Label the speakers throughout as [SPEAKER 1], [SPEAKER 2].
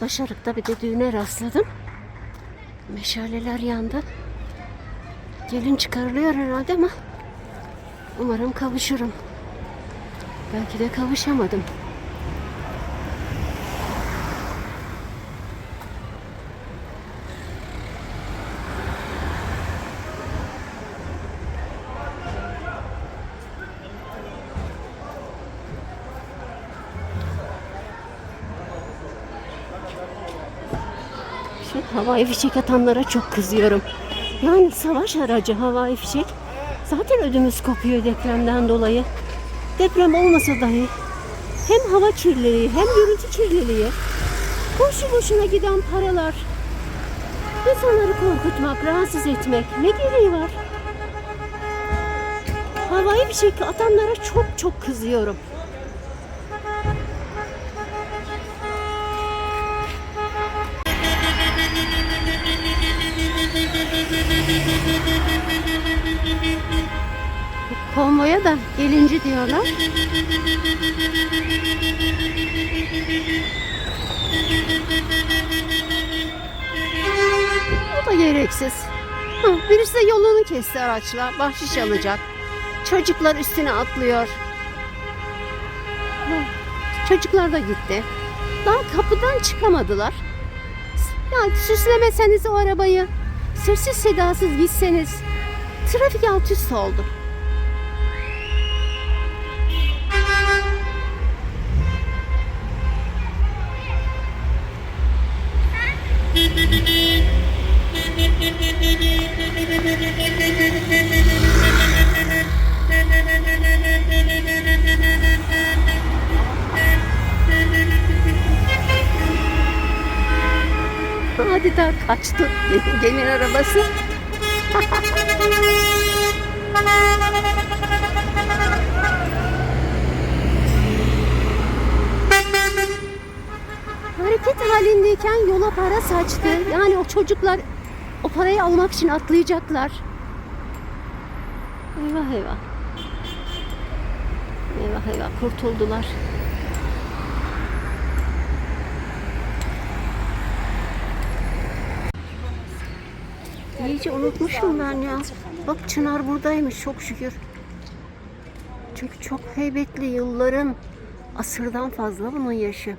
[SPEAKER 1] Başarık'ta bir de düğüne rastladım. Meşaleler yandı. Gelin çıkarılıyor herhalde ama umarım kavuşurum. Belki de kavuşamadım. Havai fişek atanlara çok kızıyorum. Yani savaş aracı havai fişek. Zaten ödümüz kopuyor depremden dolayı. Deprem olmasa dahi hem hava kirliliği hem gürültü kirliliği. Boşu boşuna giden paralar. İnsanları korkutmak, rahatsız etmek ne gereği var? Havai fişek atanlara çok çok kızıyorum. Konvoya da gelinci diyorlar. O da gereksiz. Birisi de yolunu kesti araçla. Bahşiş alacak. Çocuklar üstüne atlıyor. Çocuklar da gitti. Daha kapıdan çıkamadılar. Ya süslemeseniz o arabayı. Sessiz sedasız gitseniz. Trafik alt üst oldu. Adeta kaçtı gelin arabası. Hareket halindeyken yola para saçtı. Yani o çocuklar o parayı almak için atlayacaklar. Eyvah eyvah. Eyvah eyvah kurtuldular. İyice unutmuşum ben ya. Bak Çınar buradaymış çok şükür. Çünkü çok heybetli yılların asırdan fazla bunun yaşı.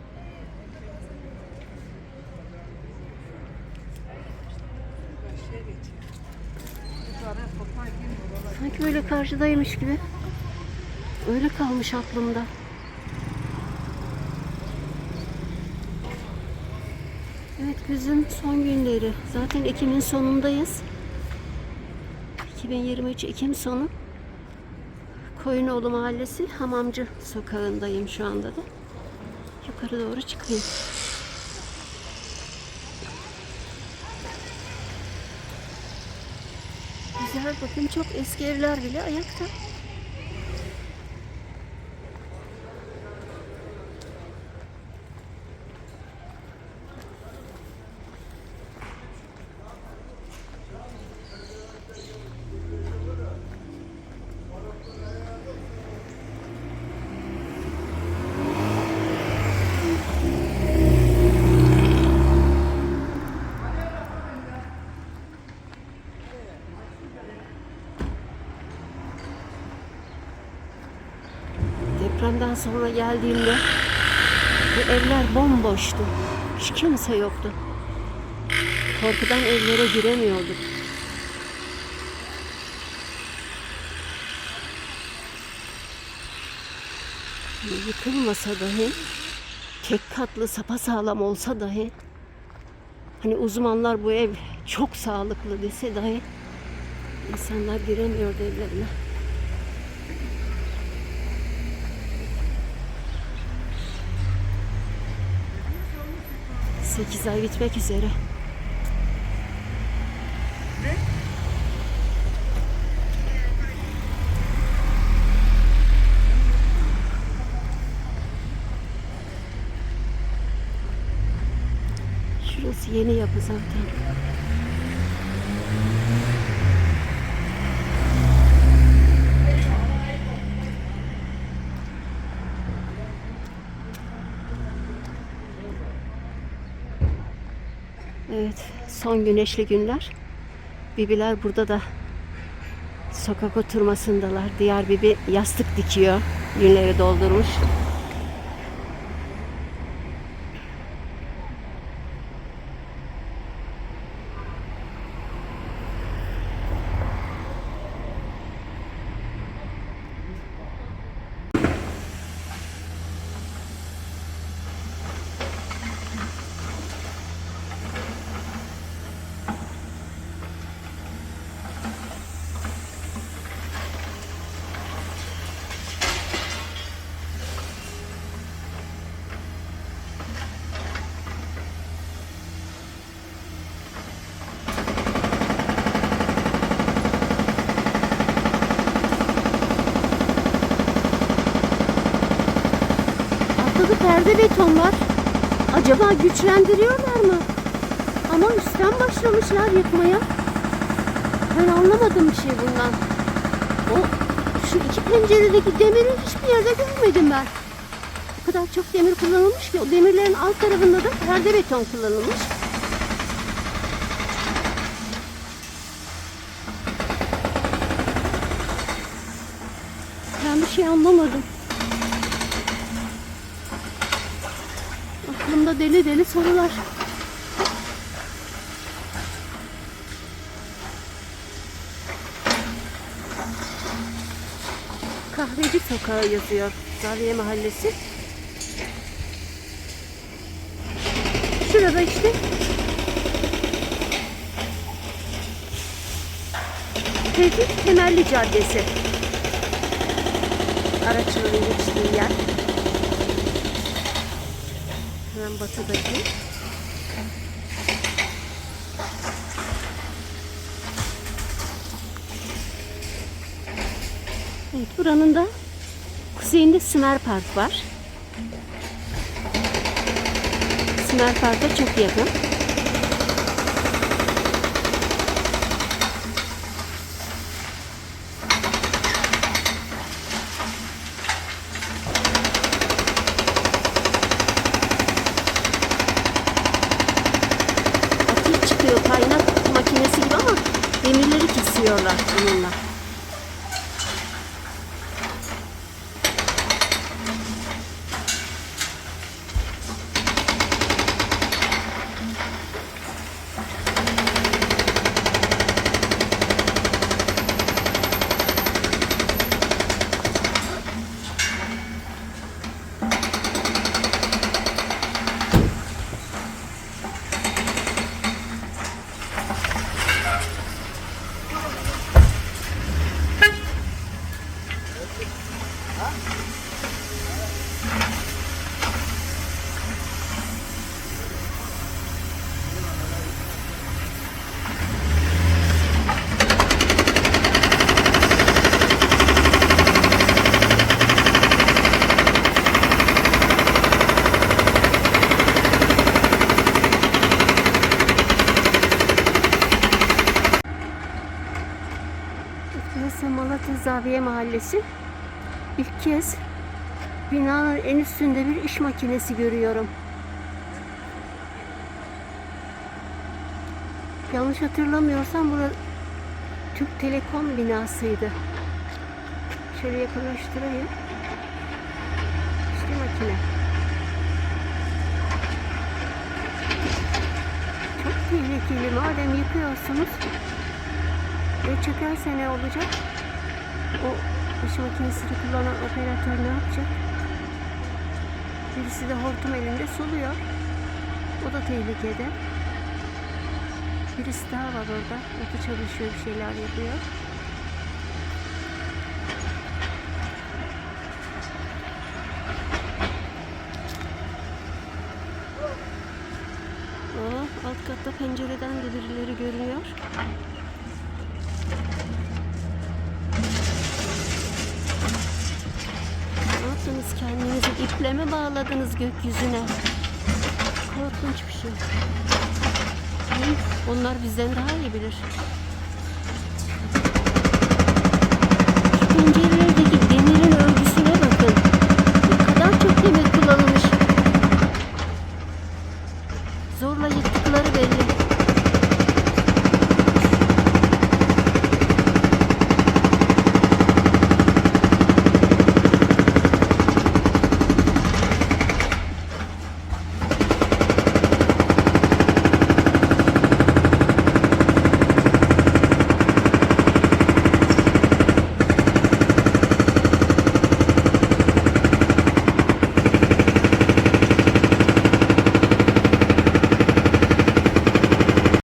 [SPEAKER 1] Sanki böyle karşıdaymış gibi. Öyle kalmış aklımda. Evet güzün son günleri. Zaten Ekim'in sonundayız. 2023 Ekim sonu. Koyunoğlu Mahallesi Hamamcı sokağındayım şu anda da. Yukarı doğru çıkayım. Güzel bakın çok eski evler bile ayakta. Depremden sonra geldiğimde bu evler bomboştu. Hiç kimse yoktu. Korkudan evlere giremiyorduk. Yıkılmasa dahi, tek katlı sapasağlam olsa dahi, hani uzmanlar bu ev çok sağlıklı dese dahi insanlar giremiyordu evlerine. 8 ay bitmek üzere. Şurası yeni yapı zaten. Evet, son güneşli günler. Bibiler burada da sokak oturmasındalar. Diğer bibi yastık dikiyor. Günleri doldurmuş. Altta da perde beton var. Acaba güçlendiriyorlar mı? Ama üstten başlamışlar yıkmaya. Ben anlamadım bir şey bundan. O şu iki penceredeki demiri hiçbir yerde görmedim ben. O kadar çok demir kullanılmış ki o demirlerin alt tarafında da perde beton kullanılmış. Ben bir şey anlamadım. Aklımda deli deli sorular. Kahveci Sokağı yazıyor. Zaviye Mahallesi. Şurada işte. Tevfik Temelli Caddesi. Araçların geçtiği yer. Hemen batıdaki. Evet, buranın da kuzeyinde Sümer Park var. Sümer Park'a çok yakın. Ateş çıkıyor kaynak makinesi gibi ama demirleri kesiyorlar bununla. Burası Malatya Zaviye Mahallesi. İlk kez binanın en üstünde bir iş makinesi görüyorum. Yanlış hatırlamıyorsam burası Türk Telekom binasıydı. Şöyle yakınlaştırayım. İşte makine. Çok tehlikeli. Madem yıkıyorsunuz ve çökerse ne olacak? O iş makinesini kullanan operatör ne yapacak? Birisi de hortum elinde suluyor. O da tehlikede. Birisi daha var orada. O da çalışıyor, bir şeyler yapıyor. Oh, alt katta pencereden de birileri görünüyor. İple mi bağladınız gökyüzüne? Korkunç bir şey. Onlar bizden daha iyi bilir.